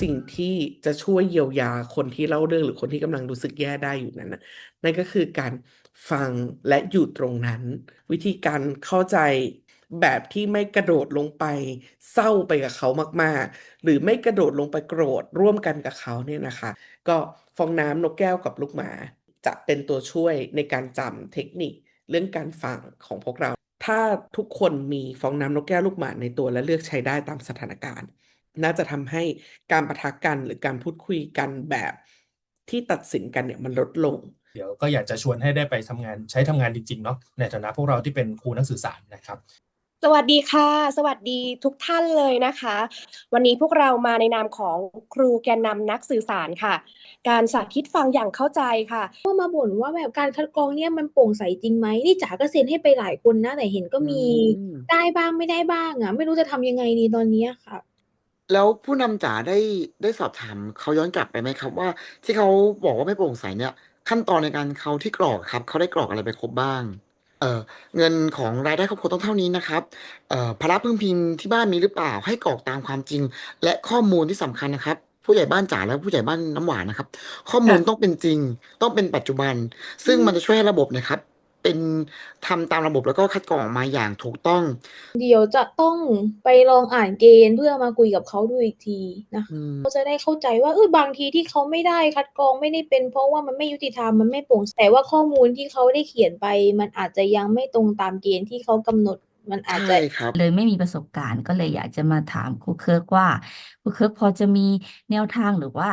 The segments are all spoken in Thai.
สิ่งที่จะช่วยเยียวยาคนที่เล่าเรื่องหรือคนที่กำลังรู้สึกแย่ได้อยู่นั้นนะนั่นก็คือการฟังและอยู่ตรงนั้น วิธีการเข้าใจแบบที่ไม่กระโดดลงไปเศร้าไปกับเขามาก ๆ หรือไม่กระโดดลงไปโกรธร่วมกันกับเขาเนี่ยนะคะ ก็ฟองน้ำนกแก้วกับลูกหมา จะเป็นตัวช่วยในการจำเทคนิคเรื่องการฟังของพวกเรา ถ้าทุกคนมีฟองน้ำนกแก้วลูกหมาในตัวและเลือกใช้ได้ตามสถานการณ์ น่าจะทำให้การปะทะกันหรือการพูดคุยกันแบบที่ตัดสินกันเนี่ยมันลดลง เดี๋ยวก็อยากจะชวนให้ได้ไปทำงานใช้ทำงานจริงๆเนาะในฐานะพวกเราที่เป็นครูนักสื่อสารนะครับสวัสดีค่ะ สวัสดีทุกท่านเลยนะคะ วันนี้พวกเรามาในนามของครูแกนนำนักสื่อสารค่ะ การสาธิตฟังอย่างเข้าใจค่ะก็มาบ่นว่าแบบการคัดกรองเนี่ยมันโปร่งใสจริงไหมนี่จ๋าก็เซ็นให้ไปหลายคนนะแต่เห็นก็มีอืมได้บ้างไม่ได้บ้างอะ ไม่รู้จะทำยังไงดีตอนเนี้ยค่ะ แล้วผู้นำจ๋าได้ได้สอบถามเขาย้อนกลับไปไหมครับ ว่าที่เขาบอกว่าไม่โปร่งใสเนี่ย ขั้นตอนในการเขาที่กรอกครับเขาได้กรอกอะไรไปครบบ้าง เอ่อเงินของรายได้ครอบครัวต้องเท่านี้นะครับเอ่อภาระพึ่งพิงที่บ้านมีหรือเปล่า ให้กรอกตามความจริง และข้อมูลที่สำคัญนะครับ ผู้ใหญ่บ้านจ๋าและผู้ใหญ่บ้านน้ำหวานนะครับ ข้อมูลต้องเป็นจริง ต้องเป็นปัจจุบัน ซึ่งมันจะช่วยให้ระบบนะครับ เป็นทำตามระบบแล้วก็คัดกรองออกมาอย่างถูกต้อง เดี๋ยวจะต้องไปลองอ่านเกณฑ์เพื่อมาคุยกับเขาดูอีกทีนะอืมเขาจะได้เข้าใจว่าเออบางทีที่เขาไม่ได้คัดกรองไม่ได้เป็น เพราะว่ามันไม่ยุติธรรมมันไม่โปร่งใสแต่ว่าข้อมูลที่เขาได้เขียนไป มันอาจจะยังไม่ตรงตามเกณฑ์ที่เขากำหนดมันอาจจะใช่ครับเลยไม่มีประสบการณ์ก็เลยอยากจะมาถามครูเคิร์กว่าครูเคิร์กพอจะมีแนวทางหรือว่า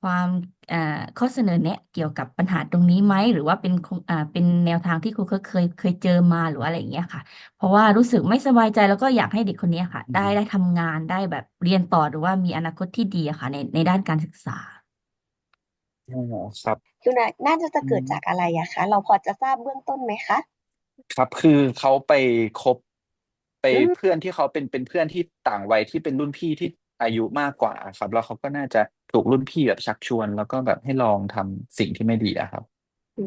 ความเอ่อข้อเสนอแนะเกี่ยวกับปัญหาตรงนี้ไหมหรือว่าเป็นคงอ่าเป็นแนวทางที่ครูเคิร์กเคยเคยเจอมาหรือว่าอะไรอย่างเงี้ยค่ะ เพราะว่ารู้สึกไม่สบายใจแล้วก็อยากให้เด็กคนเนี้ยค่ะ ได้ได้ทำงานได้แบบเรียนต่อหรือว่ามีอนาคตที่ดีอะค่ะ ในในด้านการศึกษาอ๋อครับคือน่าน่าจะจะเกิดอืมจากอะไรอะคะเราพอจะทราบเบื้องต้นไหมคะครับคือเขาไปคบไปอืมเพื่อนที่เขาเป็นเป็นเพื่อนที่ต่างวัยที่เป็นรุ่นพี่ที่ อายุมากกว่าครับ แล้วเขาก็น่าจะถูกรุ่นพี่แบบชักชวน แล้วก็แบบให้ลองทำสิ่งที่ไม่ดีอะครับอื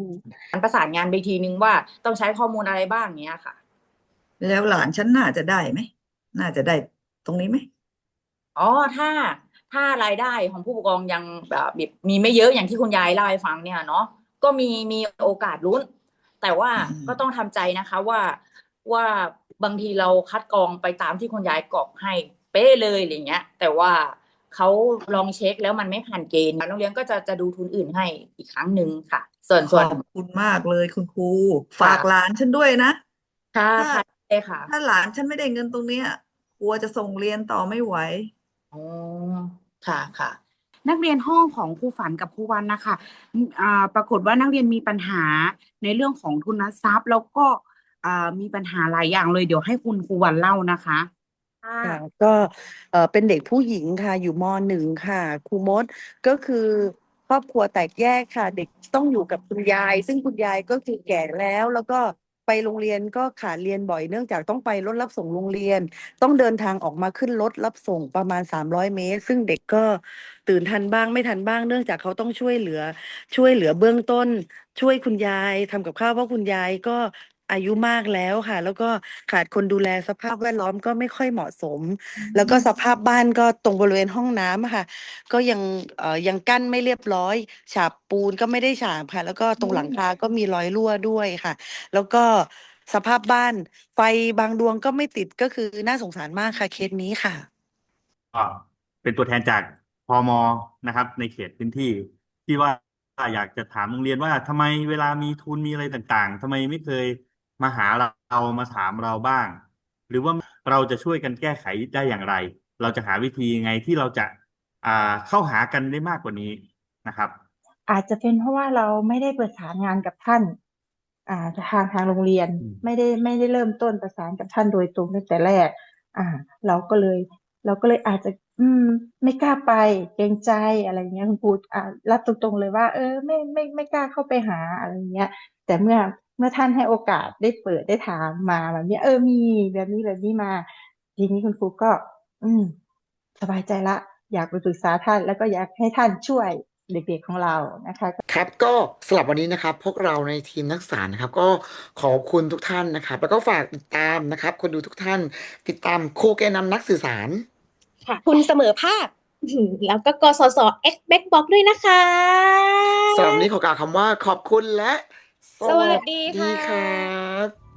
มการประสานงานไปทีนึงว่าต้องใช้ข้อมูลอะไรบ้างเนี้ยค่ะ แล้วหลานฉันน่าจะได้ไหมน่าจะได้ตรงนี้ไหมอ๋อถ้าถ้ารายได้ของผู้ปกครองยังแบบมีไม่เยอะอย่างที่คุณยายเล่าให้ฟังเนี่ยเนาะก็มีมีโอกาสลุ้น แต่ว่าอืมก็ต้องทำใจนะคะว่าว่าบางทีเราคัดกรองไปตามที่คุณยายกรอกให้เป๊ะเลยอะไรเงี้ย แต่ว่าเขาลองเช็คแล้วมันไม่ผ่านเกณฑ์โรงเรียนก็จะจะดูทุนอื่นให้อีกครั้งหนึ่งค่ะ ส่วนขส่วนอบคุณมากเลยคุณครูค่ะฝากหลานฉันด้วยนะค่ะถ้าค่ะได้ค่ะ ถ้าหลานฉันไม่ได้เงินตรงเนี้ยกลัวจะส่งเรียนต่อไม่ไหวอ๋อค่ะค่ะ นักเรียนห้องของครูฝันกับครูวันนะคะอ่าปรากฏว่านักเรียนมีปัญหาในเรื่องของทุนทรัพย์ แล้วก็อ่ามีปัญหาหลายอย่างเลยเดี๋ยวให้คุณครูวันเล่านะคะ ค่ะ ก็ เอ่อ เป็นเด็กผู้หญิงค่ะ อยู่มหนึ่งค่ะ ครูมด ก็คือครอบครัวแตกแยกค่ะ เด็กต้องอยู่กับคุณยาย ซึ่งคุณยายก็คือแก่แล้ว แล้วก็ไปโรงเรียนก็ขาดเรียนบ่อย เนื่องจากต้องไปรถรับส่งโรงเรียน ต้องเดินทางออกมาขึ้นรถรับส่งประมาณ 300 เมตร ซึ่งเด็กก็ตื่นทันบ้าง ไม่ทันบ้าง เนื่องจากเขาต้องช่วยเหลือ ช่วยเหลือเบื้องต้น ช่วยคุณยายทำกับข้าว เพราะคุณยายก็ อายุมากแล้วค่ะ แล้วก็ขาดคนดูแลสภาพแวดล้อมก็ไม่ค่อยเหมาะสม แล้วก็สภาพบ้านก็ตรงบริเวณห้องน้ำอะค่ะ ก็ยังเอ่อยังกั้นไม่เรียบร้อย ฉาบปูนก็ไม่ได้ฉาบค่ะ แล้วก็ตรงหลังคาก็มีรอยรั่วด้วยค่ะ แล้วก็สภาพบ้าน ไฟบางดวงก็ไม่ติดก็คือน่าสงสารมากค่ะเคสนี้ค่ะ ก็เป็นตัวแทนจากพมนะครับ ในเขตพื้นที่ ที่ว่าอยากจะถามโรงเรียนว่าทำไมเวลามีทุนมีอะไรต่างๆทำไมไม่เคย มาหาเรามาถามเราบ้าง หรือว่าเราจะช่วยกันแก้ไขได้อย่างไร เราจะหาวิธียังไงที่เราจะอ่าเข้าหากันได้มากกว่านี้นะครับ อาจจะเป็นเพราะว่าเราไม่ได้ประสานงานกับท่าน อ่าทางทางโรงเรียนอืม ไม่ได้ไม่ได้เริ่มต้นประสานกับท่านโดยตรงตั้งแต่แรก อ่า เราก็เลย เราก็เลยอาจจะ อืม ไม่กล้าไปเกรงใจอะไรเงี้ยคุณครูอ่ารับตรงๆเลยว่า เออ ไม่ไม่ไม่กล้าเข้าไปหาอะไรเงี้ย แต่เมื่อ เมื่อท่านให้โอกาสได้เปิดได้ถามมาแบบเนี้ยเออมีแบบนี้แบบนี้มา ทีนี้คุณครูก็ อืม สบายใจละ อยากไปปรึกษาท่าน แล้วก็อยากให้ท่านช่วยเด็กๆของเรานะคะครับก็สำหรับวันนี้นะครับ พวกเราในทีมนักศึกษานะครับ ก็ขอบคุณทุกท่านนะครับ แล้วก็ฝากติดตามนะครับ คนดูทุกท่าน ติดตามครูแกนนำนักสื่อสารค่ะคุณเสมอภาคแล้วก็กสศ X Back Box ด้วยนะคะสำหรับวันนี้ขอกล่าวคำว่าขอบคุณและ สวัสดีค่ะ